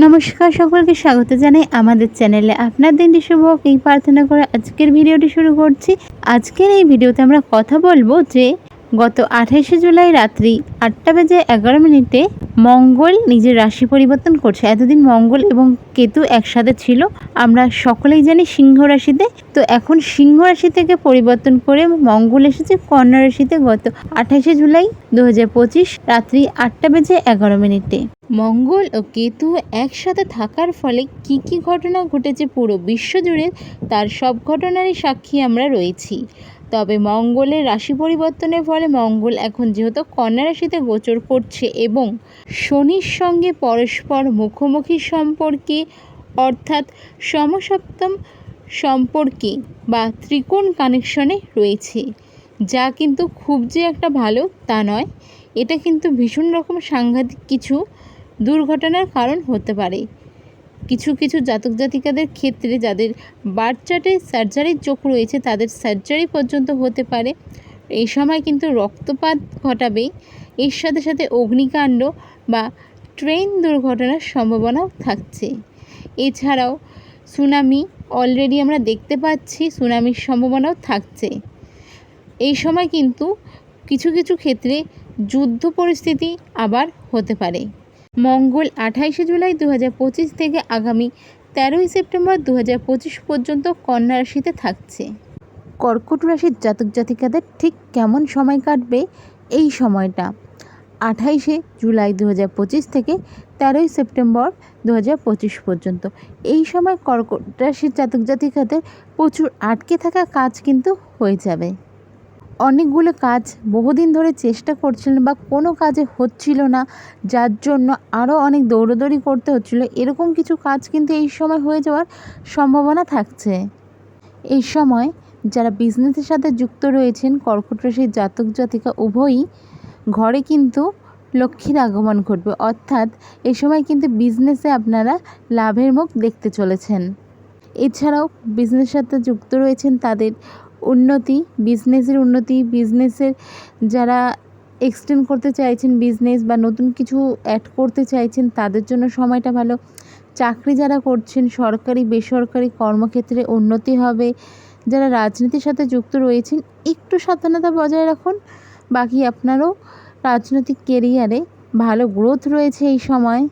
নমস্কার, সকলকে স্বাগত জানাই আমাদের চ্যানেলে। আপনার দিনটি শুভ হোক, এই প্রার্থনা করে আজকের ভিডিওটি শুরু করছি। আজকের এই ভিডিওতে আমরা কথা বলব যে, গত আঠাশে জুলাই রাত্রি আটটা বেজে এগারো মিনিটে মঙ্গল নিজের রাশি পরিবর্তন করছে। এতদিন মঙ্গল এবং কেতু একসাথে ছিল। আমরা সকলেই জানি সিংহ রাশিতে। তো এখন সিংহ রাশি থেকে পরিবর্তন করে মঙ্গল এসেছে কন্যা রাশিতে গত আঠাশে জুলাই দু হাজার পঁচিশ রাত্রি আটটা বেজে এগারো মিনিটে। মঙ্গল ও কেতু একসাথে থাকার ফলে কি কি ঘটনা ঘটেছে পুরো বিশ্বজুড়ে তার সব ঘটনারই সাক্ষী আমরা রয়েছি। তবে মঙ্গলের রাশি পরিবর্তনের ফলে মঙ্গল এখন যেহেতু কন্যা রাশিতে গোচর করছে এবং শনির সঙ্গে পরস্পর মুখোমুখি সম্পর্কে, অর্থাৎ সমসপ্তম সম্পর্কে বা ত্রিকোণ কানেকশনে রয়েছে, যা কিন্তু খুব যে একটা ভালো তা নয়। এটা কিন্তু ভীষণ রকম সাংঘাতিক কিছু দুর্ঘটনার কারণ হতে পারে। কিছু কিছু জাতক জাতিকাদের ক্ষেত্রে যাদের বার্থ চার্টে সার্জারির চোখ রয়েছে, তাদের সার্জারি পর্যন্ত হতে পারে। এই সময় কিন্তু রক্তপাত ঘটাবে। এর সাথে সাথে অগ্নিকাণ্ড বা ট্রেন দুর্ঘটনার সম্ভাবনাও থাকছে। এছাড়াও সুনামি, অলরেডি আমরা দেখতে পাচ্ছি সুনামির সম্ভাবনাও থাকছে। এই সময় কিন্তু কিছু কিছু ক্ষেত্রে যুদ্ধ পরিস্থিতি আবার হতে পারে। মঙ্গল আঠাইশে জুলাই দু হাজার পঁচিশ থেকে আগামী তেরোই সেপ্টেম্বর দু হাজার পঁচিশ পর্যন্ত কন্যা রাশিতে থাকছে। কর্কট রাশির জাতক জাতিকাদের ঠিক কেমন সময় কাটবে এই সময়টা? আঠাইশে জুলাই দু হাজার পঁচিশ থেকে তেরোই সেপ্টেম্বর দু হাজার পঁচিশ পর্যন্ত। এই সময় কর্কট রাশির জাতক জাতিকাদের প্রচুর আটকে থাকা কাজ কিন্তু হয়ে যাবে। অনেকগুলো কাজ বহুদিন ধরে চেষ্টা করছিলেন বা কোনো কাজে হচ্ছিল না, যার জন্য আরও অনেক দৌড়োদৌড়ি করতে হচ্ছিল, এরকম কিছু কাজ কিন্তু এই সময় হয়ে যাওয়ার সম্ভাবনা থাকছে। এই সময় যারা বিজনেসের সাথে যুক্ত রয়েছেন, কর্কট রাশির জাতক জাতিকা উভয়ই ঘরে কিন্তু লক্ষ্মীর আগমন ঘটবে। অর্থাৎ এই সময় কিন্তু বিজনেসে আপনারা লাভের মুখ দেখতে চলেছেন। এছাড়াও বিজনেসের সাথে যুক্ত রয়েছেন তাদের উন্নতি বিজনেসের উন্নতি বিজনেসের যারা এক্সটেন্ড করতে চাইছেন বিজনেস বা নতুন কিছু অ্যাড করতে চাইছেন, তাদের জন্য সময়টা ভালো। চাকরি যারা করছেন, সরকারি, বেসরকারি কর্মক্ষেত্রে উন্নতি হবে। যারা রাজনীতির সাথে যুক্ত রয়েছেন, একটু সাবধানতা বজায় রাখুন। বাকি আপনারও রাজনৈতিক কেরিয়ারে ভালো গ্রোথ রয়েছে এই সময়।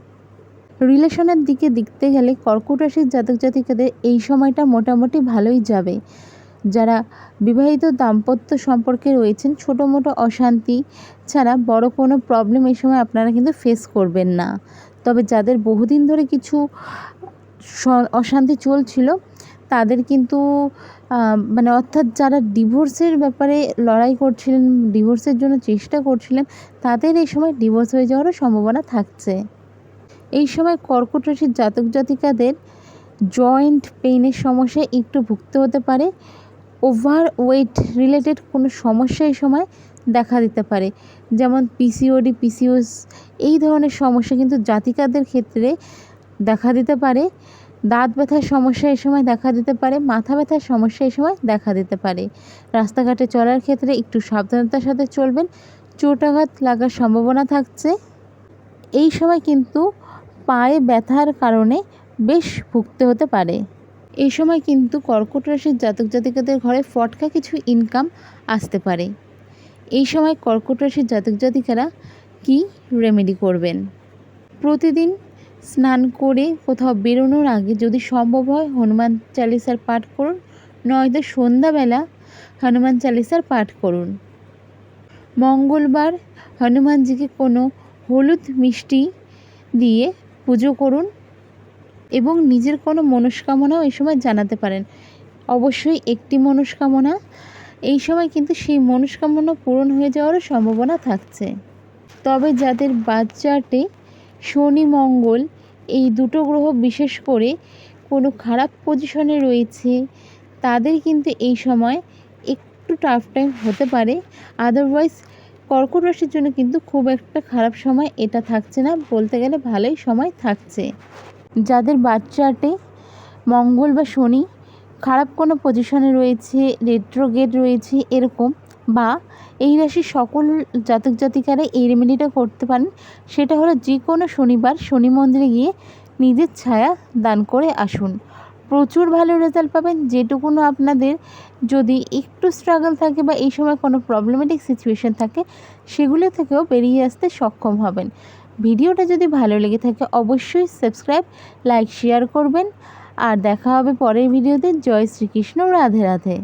রিলেশনের দিকে দেখতে গেলে কর্কট রাশির জাতক জাতিকাদের এই সময়টা মোটামুটি ভালোই যাবে। যারা বিবাহিত দাম্পত্য সম্পর্কে রয়েছেন, ছোটো মোটো অশান্তি ছাড়া বড় কোনো প্রবলেম এই সময় আপনারা কিন্তু ফেস করবেন না। তবে যাদের বহুদিন ধরে কিছু অশান্তি চলছিল, তাদের কিন্তু মানে অর্থাৎ যারা ডিভোর্সের ব্যাপারে লড়াই করছিলেন ডিভোর্সের জন্য চেষ্টা করছিলেন, তাদের এই সময় ডিভোর্স হয়ে যাওয়ারও সম্ভাবনা থাকছে। এই সময় কর্কট রাশির জাতক জাতিকাদের জয়েন্ট পেইনের সমস্যায় একটু ভুগতে হতে পারে। ওভার ওয়েট রিলেটেড কোনো সমস্যা এই সময় দেখা দিতে পারে। যেমন পিসিওডি পিসিওস এই ধরনের সমস্যা কিন্তু জাতিকাদের ক্ষেত্রে দেখা দিতে পারে। দাঁত ব্যথার সমস্যা এই সময় দেখা দিতে পারে। মাথা ব্যথার সমস্যা এই সময় দেখা দিতে পারে। রাস্তাঘাটে চলার ক্ষেত্রে একটু সাবধানতার সাথে চলবেন। চোটাঘাত লাগার সম্ভাবনা থাকছে। এই সময় কিন্তু পায়ে ব্যথার কারণে বেশ ভুগতে হতে পারে। এই সময় কিন্তু কর্কট রাশির জাতক জাতিকাদের ঘরে ফটকা কিছু ইনকাম আসতে পারে। এই সময় কর্কট রাশির জাতক জাতিকারা কি রেমেডি করবেন? প্রতিদিন স্নান করে কোথাও বেরোনোর আগে যদি সম্ভব হয় হনুমান চালিসার পাঠ করুন, নয়তো সন্ধ্যাবেলা হনুমান চালিসার পাঠ করুন। মঙ্গলবার হনুমানজিকে কোনো হলুদ মিষ্টি দিয়ে পুজো করুন এবং নিজের কোনো মনস্কামনাও এই সময় জানাতে পারেন। অবশ্যই একটি মনস্কামনা। এই সময় কিন্তু সেই মনস্কামনা পূরণ হয়ে যাওয়ারও সম্ভাবনা থাকছে। তবে যাদের বাচ্চাটে শনি, মঙ্গল, এই দুটো গ্রহ বিশেষ করে কোনো খারাপ পজিশনে রয়েছে, তাদের কিন্তু এই সময় একটু টাফ টাইম হতে পারে। আদারওয়াইজ কর্কট রাশির জন্য কিন্তু খুব একটা খারাপ সময় এটা থাকছে না। বলতে গেলে ভালোই সময় থাকছে। যাদের বাচ্চাটে মঙ্গল বা শনি, খারাপ কোনো পজিশনে রয়েছে রেট্রোগেট রয়েছে, এরকম, বা এই রাশির সকল জাতক জাতিকারা এই রেমেডিটা করতে পারেন, সেটা হলো যে কোনো শনিবার শনি মন্দিরে গিয়ে নিজের ছায়া দান করে আসুন। প্রচুর ভালো রেজাল্ট পাবেন, যেটুকুনো আপনাদের যদি একটু স্ট্রাগল থাকে বা এই সময় কোনো প্রবলেমেটিক সিচুয়েশন থাকে, সেগুলো থেকেও বেরিয়ে আসতে সক্ষম হবেন। ভিডিওটা যদি ভালো লেগে থাকে, অবশ্যই সাবস্ক্রাইব লাইক শেয়ার করবেন। আর দেখা হবে পরের ভিডিওতে। জয় শ্রীকৃষ্ণ, রাধে রাধে।